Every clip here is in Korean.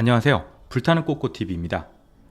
안녕하세요. 불타는 꼬꼬TV입니다.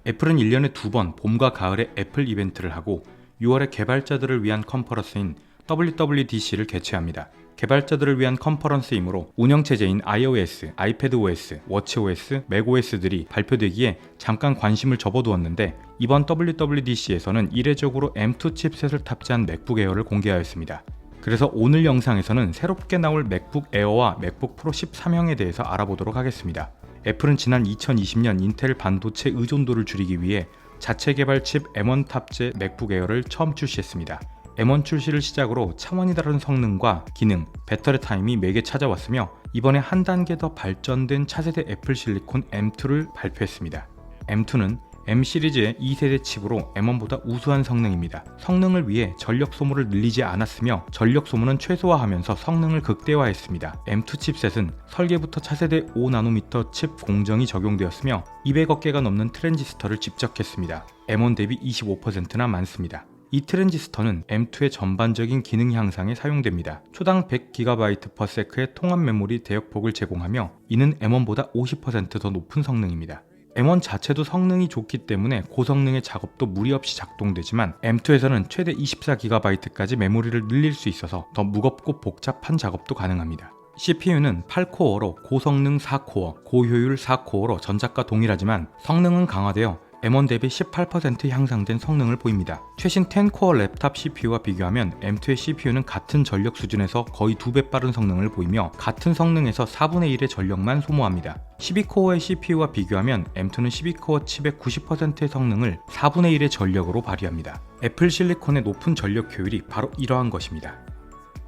애플은 1년에 두 번 봄과 가을에 애플 이벤트를 하고 6월에 개발자들을 위한 컨퍼런스인 WWDC를 개최합니다. 개발자들을 위한 컨퍼런스이므로 운영체제인 iOS, iPadOS, WatchOS, macOS들이 발표되기에 잠깐 관심을 접어두었는데 이번 WWDC에서는 이례적으로 M2 칩셋을 탑재한 맥북 에어를 공개하였습니다. 그래서 오늘 영상에서는 새롭게 나올 맥북 에어와 맥북 프로 13형에 대해서 알아보도록 하겠습니다. 애플은 지난 2020년 인텔 반도체 의존도를 줄이기 위해 자체 개발 칩 M1 탑재 맥북 에어를 처음 출시했습니다. M1 출시를 시작으로 차원이 다른 성능과 기능, 배터리 타임이 매개 찾아왔으며 이번에 한 단계 더 발전된 차세대 애플 실리콘 M2를 발표했습니다. M2는 M 시리즈의 2세대 칩으로 M1보다 우수한 성능입니다. 성능을 위해 전력 소모를 늘리지 않았으며 전력 소모는 최소화하면서 성능을 극대화했습니다. M2 칩셋은 설계부터 차세대 5나노미터 칩 공정이 적용되었으며 200억 개가 넘는 트랜지스터를 집적했습니다. M1 대비 25%나 많습니다. 이 트랜지스터는 M2의 전반적인 기능 향상에 사용됩니다. 초당 100GB/s의 통합 메모리 대역폭을 제공하며 이는 M1보다 50%더 높은 성능입니다. M1 자체도 성능이 좋기 때문에 고성능의 작업도 무리 없이 작동되지만 M2에서는 최대 24GB까지 메모리를 늘릴 수 있어서 더 무겁고 복잡한 작업도 가능합니다. CPU는 8코어로 고성능 4코어, 고효율 4코어로 전작과 동일하지만 성능은 강화되어 M1 대비 18% 향상된 성능을 보입니다. 최신 10코어 랩탑 CPU와 비교하면 M2의 CPU는 같은 전력 수준에서 거의 2배 빠른 성능을 보이며 같은 성능에서 4분의 1의 전력만 소모합니다. 12코어의 CPU와 비교하면 M2는 12코어 칩의 90%의 성능을 4분의 1의 전력으로 발휘합니다. 애플 실리콘의 높은 전력 효율이 바로 이러한 것입니다.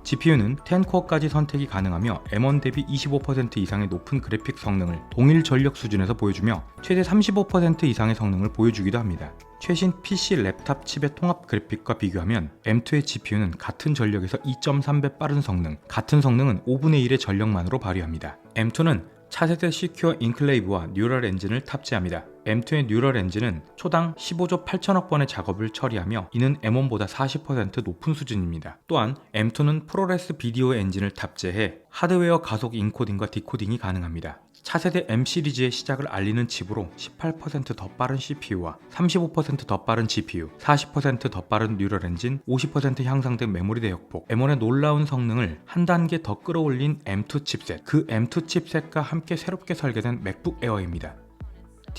GPU는 10코어까지 선택이 가능하며 M1 대비 25% 이상의 높은 그래픽 성능을 동일 전력 수준에서 보여주며 최대 35% 이상의 성능을 보여주기도 합니다. 최신 PC 랩탑 칩의 통합 그래픽과 비교하면 M2의 GPU는 같은 전력에서 2.3배 빠른 성능, 같은 성능은 5분의 1의 전력만으로 발휘합니다. M2는 차세대 시큐어 인클레이브와 뉴럴 엔진을 탑재합니다. M2의 뉴럴 엔진은 초당 15조 8천억 번의 작업을 처리하며 이는 M1보다 40% 높은 수준입니다. 또한 M2는 프로레스 비디오 엔진을 탑재해 하드웨어 가속 인코딩과 디코딩이 가능합니다. 차세대 M 시리즈의 시작을 알리는 칩으로 18%더 빠른 CPU와 35%더 빠른 GPU, 40%더 빠른 뉴럴 엔진, 50% 향상된 메모리 대역폭, M1의 놀라운 성능을 한 단계 더 끌어올린 M2 칩셋, 그 M2 칩셋과 함께 새롭게 설계된 맥북 에어입니다.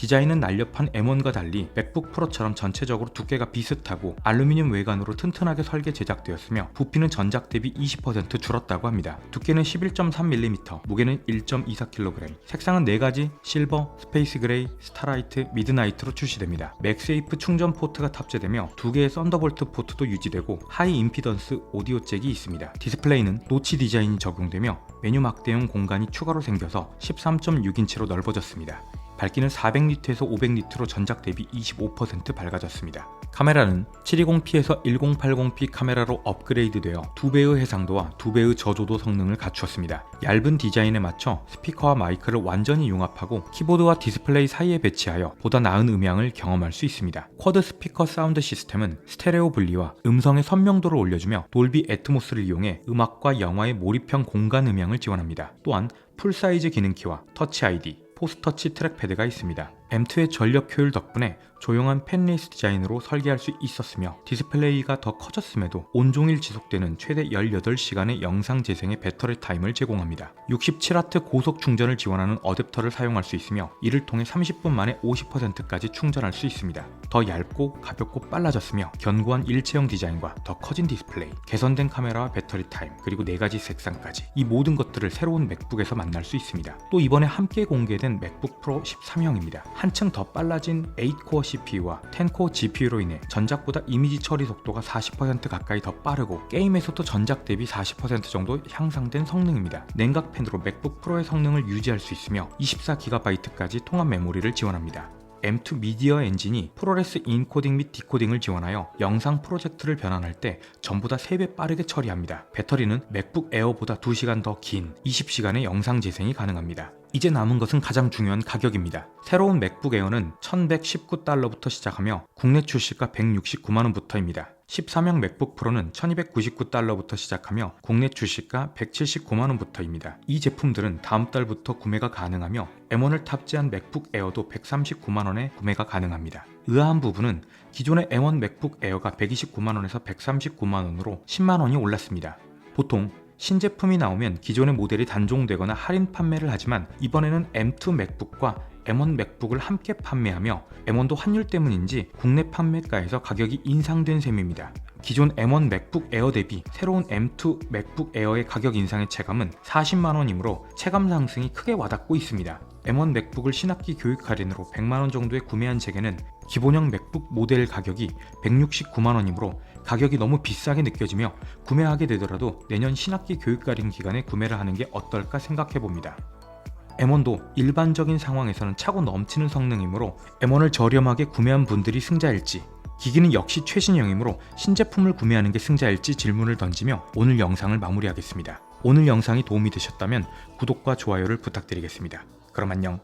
디자인은 날렵한 M1과 달리 맥북 프로처럼 전체적으로 두께가 비슷하고 알루미늄 외관으로 튼튼하게 설계 제작되었으며 부피는 전작 대비 20% 줄었다고 합니다. 두께는 11.3mm, 무게는 1.24kg, 색상은 4가지 실버, 스페이스 그레이, 스타라이트, 미드나이트로 출시됩니다. 맥세이프 충전 포트가 탑재되며 두 개의 썬더볼트 포트도 유지되고 하이 임피던스 오디오 잭이 있습니다. 디스플레이는 노치 디자인이 적용되며 메뉴 막대용 공간이 추가로 생겨서 13.6인치로 넓어졌습니다. 밝기는 400니트에서 500니트로 전작 대비 25% 밝아졌습니다. 카메라는 720p에서 1080p 카메라로 업그레이드되어 2배의 해상도와 2배의 저조도 성능을 갖추었습니다. 얇은 디자인에 맞춰 스피커와 마이크를 완전히 융합하고 키보드와 디스플레이 사이에 배치하여 보다 나은 음향을 경험할 수 있습니다. 쿼드 스피커 사운드 시스템은 스테레오 분리와 음성의 선명도를 올려주며 돌비 애트모스를 이용해 음악과 영화의 몰입형 공간 음향을 지원합니다. 또한 풀사이즈 기능키와 터치 아이디, 포스터치 트랙패드가 있습니다. M2의 전력 효율 덕분에 조용한 펜리스 디자인으로 설계할 수 있었으며 디스플레이가 더 커졌음에도 온종일 지속되는 최대 18시간의 영상 재생의 배터리 타임을 제공합니다. 67W 고속 충전을 지원하는 어댑터를 사용할 수 있으며 이를 통해 30분 만에 50%까지 충전할 수 있습니다. 더 얇고 가볍고 빨라졌으며 견고한 일체형 디자인과 더 커진 디스플레이, 개선된 카메라와 배터리 타임, 그리고 4가지 색상까지 이 모든 것들을 새로운 맥북에서 만날 수 있습니다. 또 이번에 함께 공개된 맥북 프로 13형입니다. 한층 더 빨라진 8코어 CPU와 10코어 GPU로 인해 전작보다 이미지 처리 속도가 40% 가까이 더 빠르고 게임에서도 전작 대비 40% 정도 향상된 성능입니다. 냉각 펜으로 맥북 프로의 성능을 유지할 수 있으며 24GB까지 통합 메모리를 지원합니다. M2 미디어 엔진이 프로레스 인코딩 및 디코딩을 지원하여 영상 프로젝트를 변환할 때 전보다 3배 빠르게 처리합니다. 배터리는 맥북 에어보다 2시간 더 긴 20시간의 영상 재생이 가능합니다. 이제 남은 것은 가장 중요한 가격입니다. 새로운 맥북 에어는 1119달러부터 시작하며 국내 출시가 169만원부터입니다. 14명 맥북 프로는 1299달러부터 시작하며 국내 출시가 179만원부터입니다. 이 제품들은 다음 달부터 구매가 가능하며 M1을 탑재한 맥북 에어도 139만원에 구매가 가능합니다. 의아한 부분은 기존의 M1 맥북 에어가 129만원에서 139만원으로 10만원이 올랐습니다. 보통 신제품이 나오면 기존의 모델이 단종되거나 할인 판매를 하지만 이번에는 M2 맥북과 M1 맥북을 함께 판매하며 M1도 환율 때문인지 국내 판매가에서 가격이 인상된 셈입니다. 기존 M1 맥북 에어 대비 새로운 M2 맥북 에어의 가격 인상의 체감은 40만원이므로 체감 상승이 크게 와닿고 있습니다. M1 맥북을 신학기 교육 할인으로 100만원 정도에 구매한 제게는 기본형 맥북 모델 가격이 169만원이므로 가격이 너무 비싸게 느껴지며 구매하게 되더라도 내년 신학기 교육 할인 기간에 구매를 하는 게 어떨까 생각해 봅니다. M1도 일반적인 상황에서는 차고 넘치는 성능이므로 M1을 저렴하게 구매한 분들이 승자일지 기기는 역시 최신형이므로 신제품을 구매하는 게 승자일지 질문을 던지며 오늘 영상을 마무리하겠습니다. 오늘 영상이 도움이 되셨다면 구독과 좋아요를 부탁드리겠습니다. 그럼 안녕.